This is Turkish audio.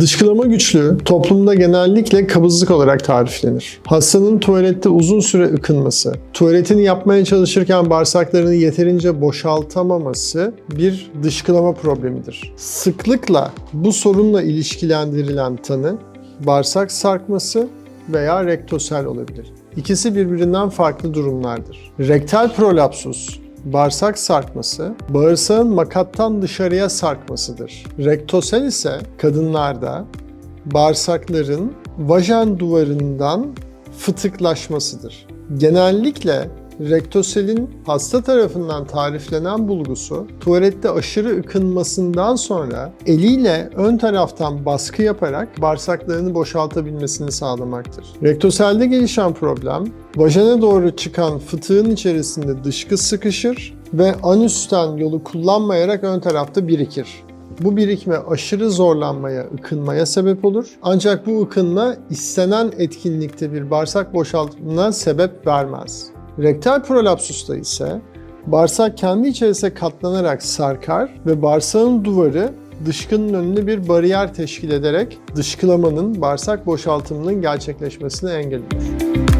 Dışkılama güçlüğü toplumda genellikle kabızlık olarak tariflenir. Hastanın tuvalette uzun süre ıkınması, tuvaletini yapmaya çalışırken bağırsaklarını yeterince boşaltamaması bir dışkılama problemidir. Sıklıkla bu sorunla ilişkilendirilen tanı bağırsak sarkması veya rektosel olabilir. İkisi birbirinden farklı durumlardır. Rektal prolapsus Bağırsak sarkması, bağırsağın makattan dışarıya sarkmasıdır. Rektosel ise kadınlarda bağırsakların vajen duvarından fıtıklaşmasıdır. Genellikle rektoselin hasta tarafından tariflenen bulgusu tuvalette aşırı ıkınmasından sonra eliyle ön taraftan baskı yaparak bağırsaklarını boşaltabilmesini sağlamaktır. Rektoselde gelişen problem vajene doğru çıkan fıtığın içerisinde dışkı sıkışır ve anüsten yolu kullanmayarak ön tarafta birikir. Bu birikme aşırı zorlanmaya, ıkınmaya sebep olur. Ancak bu ıkınma istenen etkinlikte bir bağırsak boşaltımına sebep vermez. Rektal prolapsusta ise bağırsak kendi içerisine katlanarak sarkar ve bağırsağın duvarı dışkının önüne bir bariyer teşkil ederek dışkılamanın, bağırsak boşaltımının gerçekleşmesine engel olur.